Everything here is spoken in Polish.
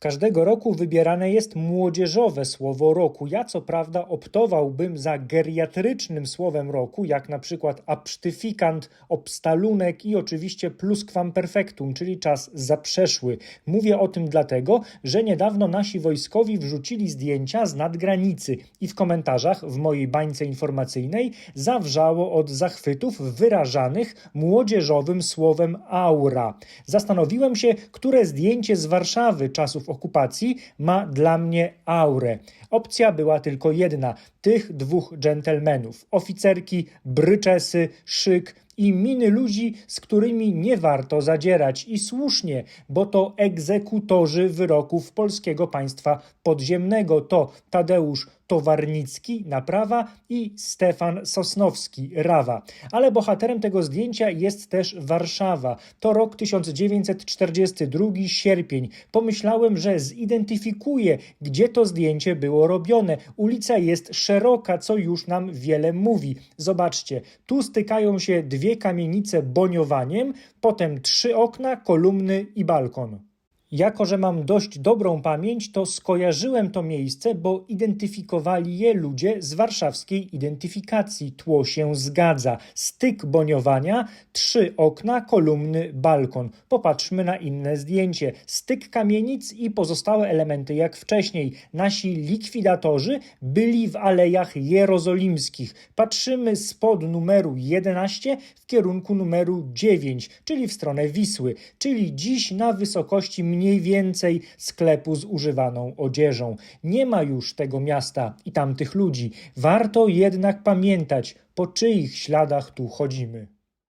Każdego roku wybierane jest młodzieżowe słowo roku. Ja co prawda optowałbym za geriatrycznym słowem roku, jak na przykład absztyfikant, obstalunek i oczywiście plusquamperfectum, czyli czas zaprzeszły. Mówię o tym dlatego, że niedawno nasi wojskowi wrzucili zdjęcia z nadgranicy i w komentarzach w mojej bańce informacyjnej zawrzało od zachwytów wyrażanych młodzieżowym słowem aura. Zastanowiłem się, które zdjęcie z Warszawy czasów okupacji ma dla mnie aurę. Opcja była tylko jedna: tych dwóch dżentelmenów, oficerki, bryczesy, szyk i miny ludzi, z którymi nie warto zadzierać. I słusznie, bo to egzekutorzy wyroków polskiego państwa podziemnego. To Tadeusz Towarnicki, naprawa i Stefan Sosnowski, rawa. Ale bohaterem tego zdjęcia jest też Warszawa. To rok 1942, sierpień. Pomyślałem, że zidentyfikuję, gdzie to zdjęcie było robione. Ulica jest szeroka, co już nam wiele mówi. Zobaczcie, tu stykają się dwie kamienice boniowaniem, potem trzy okna, kolumny i balkon. Jako, że mam dość dobrą pamięć, to skojarzyłem to miejsce, bo identyfikowali je ludzie z warszawskiej identyfikacji. Tło się zgadza. Styk boniowania, trzy okna, kolumny, balkon. Popatrzmy na inne zdjęcie. Styk kamienic i pozostałe elementy jak wcześniej. Nasi likwidatorzy byli w alejach jerozolimskich. Patrzymy spod numeru 11 w kierunku numeru 9, czyli w stronę Wisły, czyli dziś na wysokości mniej więcej sklepu z używaną odzieżą. Nie ma już tego miasta i tamtych ludzi. Warto jednak pamiętać, po czyich śladach tu chodzimy.